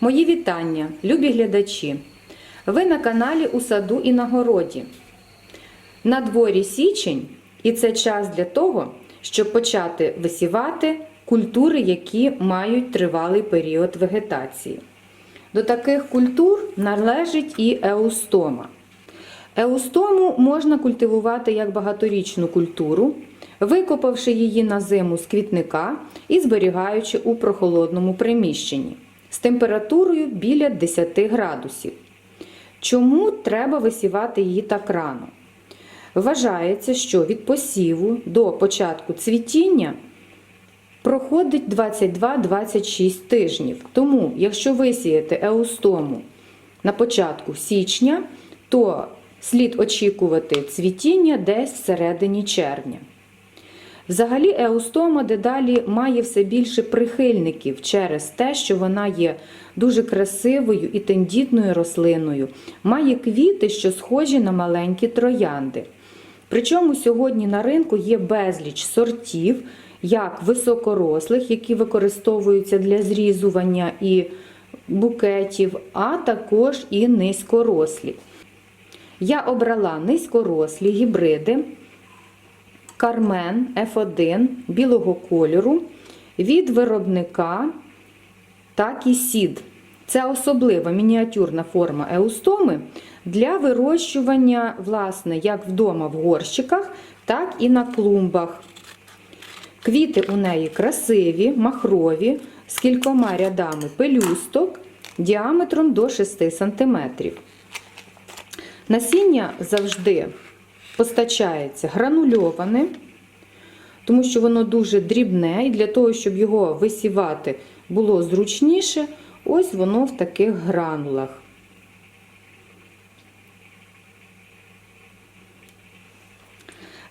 Мої вітання, любі глядачі! Ви на каналі У саду і на городі. На дворі січень, і це час для того, щоб почати висівати культури, які мають тривалий період вегетації. До таких культур належить і еустома. Еустому можна культивувати як багаторічну культуру, викопавши її на зиму з квітника і зберігаючи у прохолодному приміщенні з температурою біля 10 градусів. Чому треба висівати її так рано? Вважається, що від посіву до початку цвітіння проходить 22-26 тижнів. Тому, якщо висіяти еустому на початку січня, то слід очікувати цвітіння десь всередині червня. Взагалі, еустома дедалі має все більше прихильників через те, що вона є дуже красивою і тендітною рослиною, має квіти, що схожі на маленькі троянди. Причому сьогодні на ринку є безліч сортів, як високорослих, які використовуються для зрізування і букетів, а також і низькорослі. Я обрала низькорослі гібриди Кармен F1 білого кольору від виробника так і сід. Це особлива мініатюрна форма еустоми для вирощування, власне, як вдома в горщиках, так і на клумбах. Квіти у неї красиві, махрові, з кількома рядами пелюсток діаметром до 6 см. Насіння завжди постачається гранульоване, тому що воно дуже дрібне, і для того, щоб його висівати було зручніше, ось воно в таких гранулах.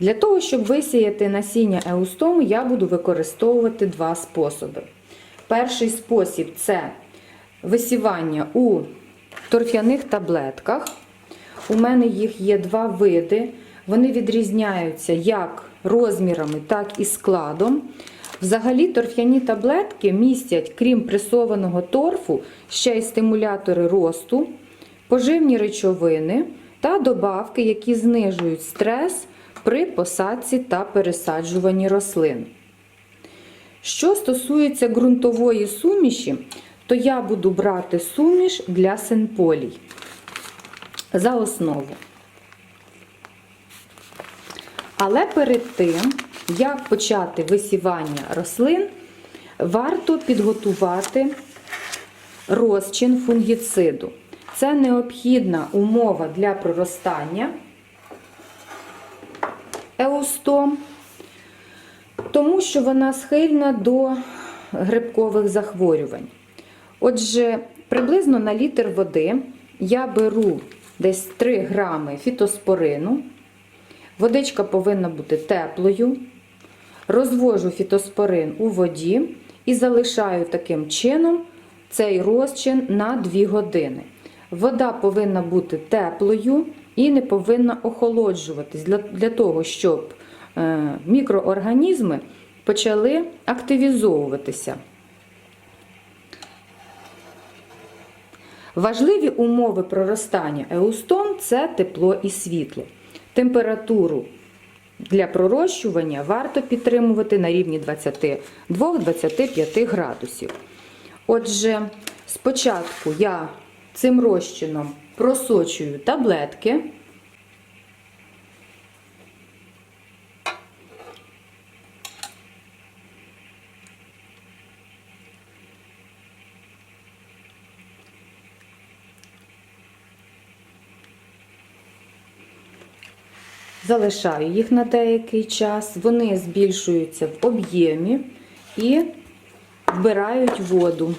Для того, щоб висіяти насіння еустоми, я буду використовувати два способи. Перший спосіб це висівання у торфяних таблетках. У мене їх є два види. Вони відрізняються як розмірами, так і складом. Взагалі, торф'яні таблетки містять, крім пресованого торфу, ще й стимулятори росту, поживні речовини та добавки, які знижують стрес при посадці та пересаджуванні рослин. Що стосується ґрунтової суміші, то я буду брати суміш для синполій за основу. Але перед тим, як почати висівання рослин, варто підготувати розчин фунгіциду. Це необхідна умова для проростання еустом, тому що вона схильна до грибкових захворювань. Отже, приблизно на літр води я беру десь 3 грами фітоспорину. Водичка повинна бути теплою. Розвожу фітоспорин у воді і залишаю таким чином цей розчин на 2 години. Вода повинна бути теплою і не повинна охолоджуватись для, того, щоб е, мікроорганізми почали активізовуватися. Важливі умови проростання еустом це тепло і світло. Температуру для пророщування варто підтримувати на рівні 22-25 градусів. Отже, спочатку я цим розчином просочую таблетки. Залишаю їх на деякий час, вони збільшуються в об'ємі і вбирають воду.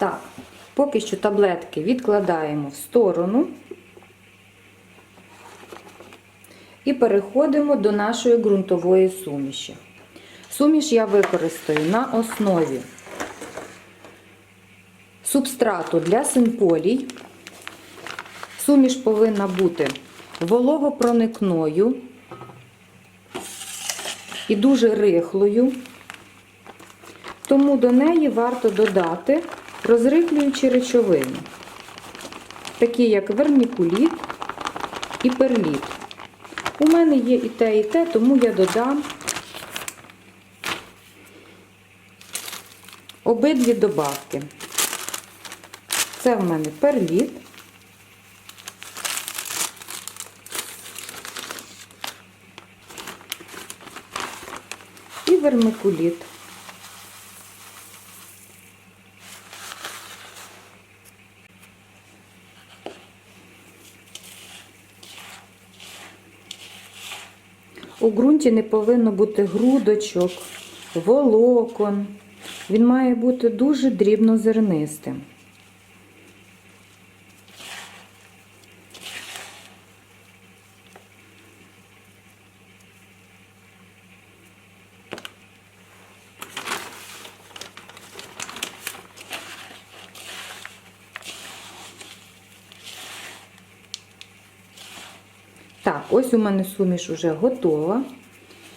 Так, поки що таблетки відкладаємо в сторону і переходимо до нашої ґрунтової суміші. Суміш я використаю на основі субстрату для синполій. Суміш повинна бути вологопроникною і дуже рихлою, тому до неї варто додати розрихлюючі речовини, такі як вермікуліт і перліт. У мене є і те, і те, тому я додам обидві добавки. Це в мене перліт. І вермикуліт. У ґрунті не повинно бути грудочок, волокон. Він має бути дуже дрібнозернистим. Так, ось у мене суміш вже готова.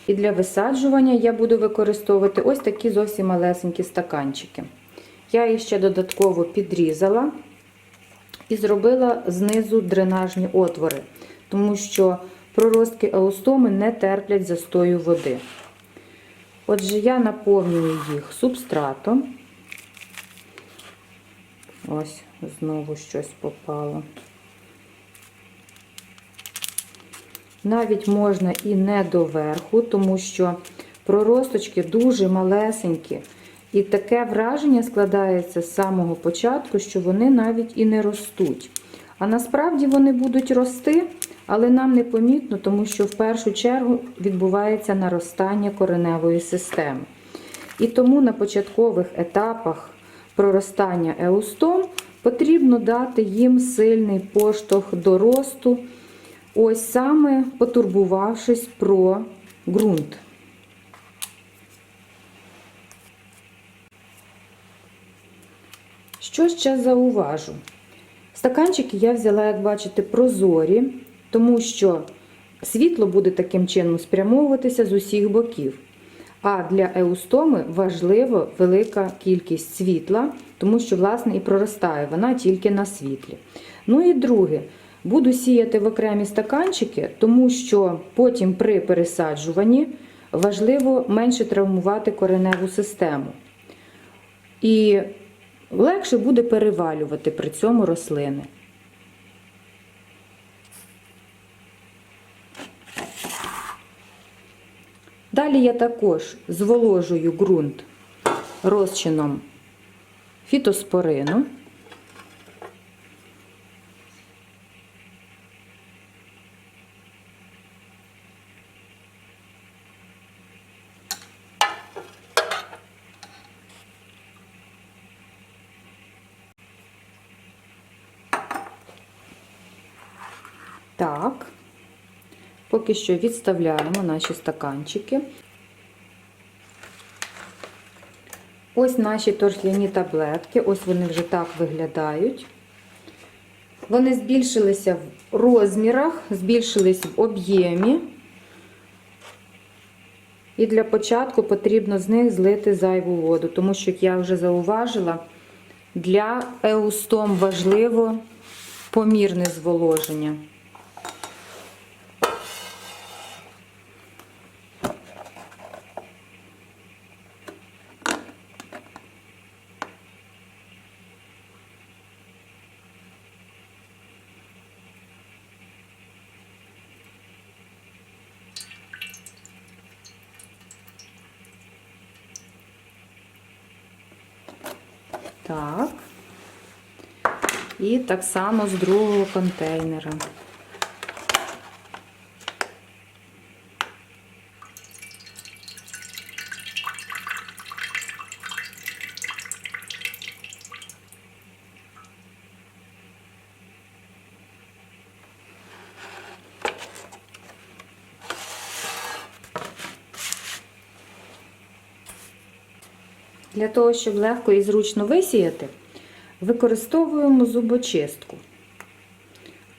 І для висаджування я буду використовувати ось такі зовсім малесенькі стаканчики. Я їх ще додатково підрізала і зробила знизу дренажні отвори, тому що проростки еустоми не терплять застою води. Отже, я наповнюю їх субстратом. Ось, знову щось попало. Навіть можна і не доверху, тому що проросточки дуже малесенькі. І таке враження складається з самого початку, що вони навіть і не ростуть. А насправді вони будуть рости, але нам не помітно, тому що в першу чергу відбувається наростання кореневої системи. І тому на початкових етапах проростання еустом потрібно дати їм сильний поштовх до росту. Ось саме потурбувавшись про ґрунт. Що ще зауважу? Стаканчики я взяла, як бачите, прозорі, тому що світло буде таким чином спрямовуватися з усіх боків. А для еустоми важлива велика кількість світла, тому що, власне, і проростає вона тільки на світлі. Ну і друге. Буду сіяти в окремі стаканчики, тому що потім при пересаджуванні важливо менше травмувати кореневу систему. І легше буде перевалювати при цьому рослини. Далі я також зволожую ґрунт розчином фітоспорину. Так, поки що відставляємо наші стаканчики. Ось наші торф'яні таблетки, ось вони вже так виглядають. Вони збільшилися в розмірах, збільшились в об'ємі. І для початку потрібно з них злити зайву воду, тому що, як я вже зауважила, для еустом важливо помірне зволоження. Так. І так само з другого контейнера. Для того, щоб легко і зручно висіяти, використовуємо зубочистку.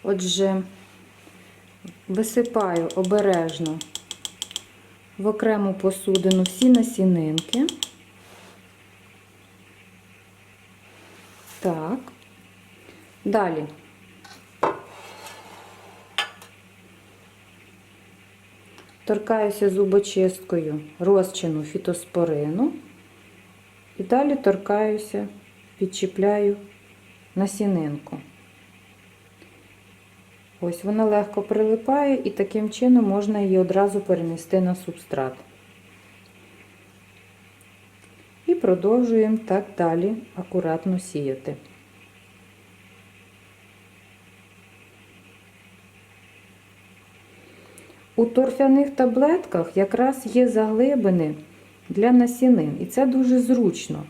Отже, висипаю обережно в окрему посудину всі насінинки. Так. Далі. Торкаюся зубочисткою розчину фітоспорину. І далі торкаюся, підчіпляю насінинку. Ось вона легко прилипає і таким чином можна її одразу перенести на субстрат. І продовжуємо так далі акуратно сіяти. У торфяних таблетках якраз є заглибини для насінин, і це дуже зручно.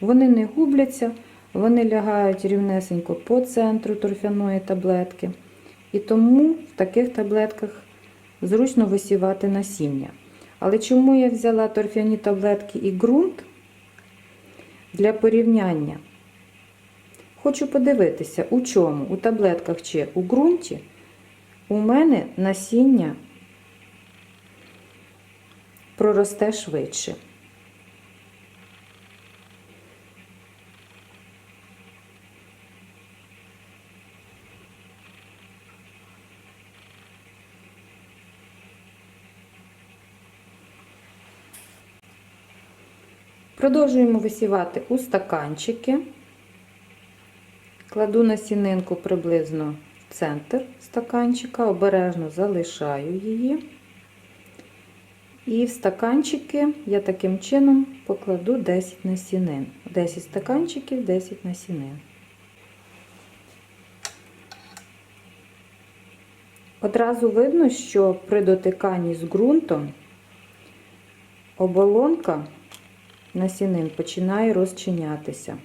Вони не губляться, вони лягають рівнесенько по центру торфяної таблетки. І тому в таких таблетках зручно висівати насіння. Але чому я взяла торфяні таблетки і ґрунт для порівняння? Хочу подивитися, у чому, у таблетках чи у ґрунті, у мене насіння проросте швидше. Продовжуємо висівати у стаканчики. Кладу насінинку приблизно в центр стаканчика, обережно залишаю її. І в стаканчики я таким чином покладу 10 насінин. 10 стаканчиків, 10 насінин. Одразу видно, що при дотиканні з ґрунтом оболонка насінин починає розчинятися.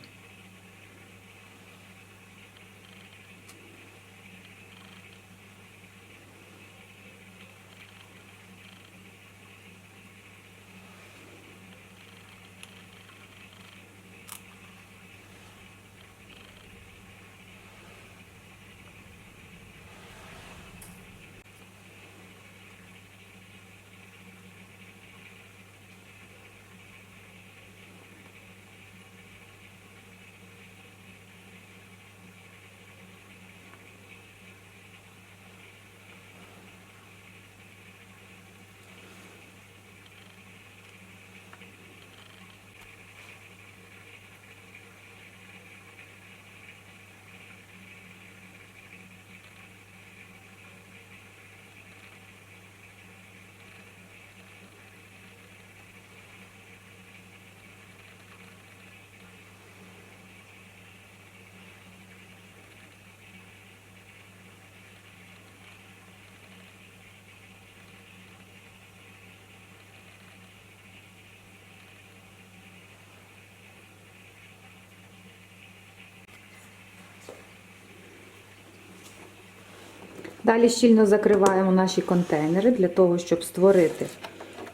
Далі щільно закриваємо наші контейнери для того, щоб створити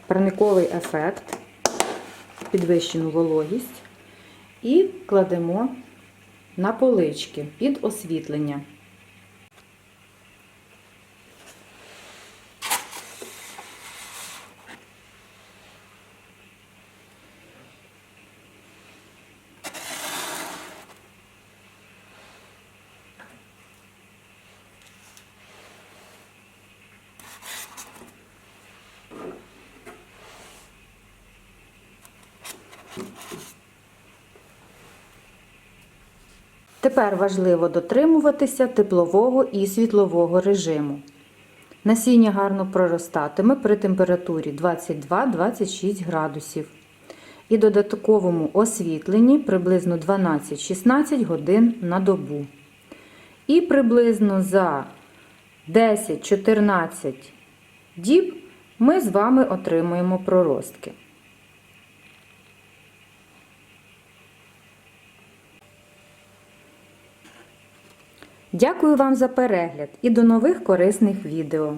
парниковий ефект, підвищену вологість. І кладемо на полички під освітлення. Тепер важливо дотримуватися теплового і світлового режиму. Насіння гарно проростатиме при температурі 22-26 градусів і додатковому освітленні приблизно 12-16 годин на добу. І приблизно за 10-14 діб ми з вами отримуємо проростки. Дякую вам за перегляд і до нових корисних відео!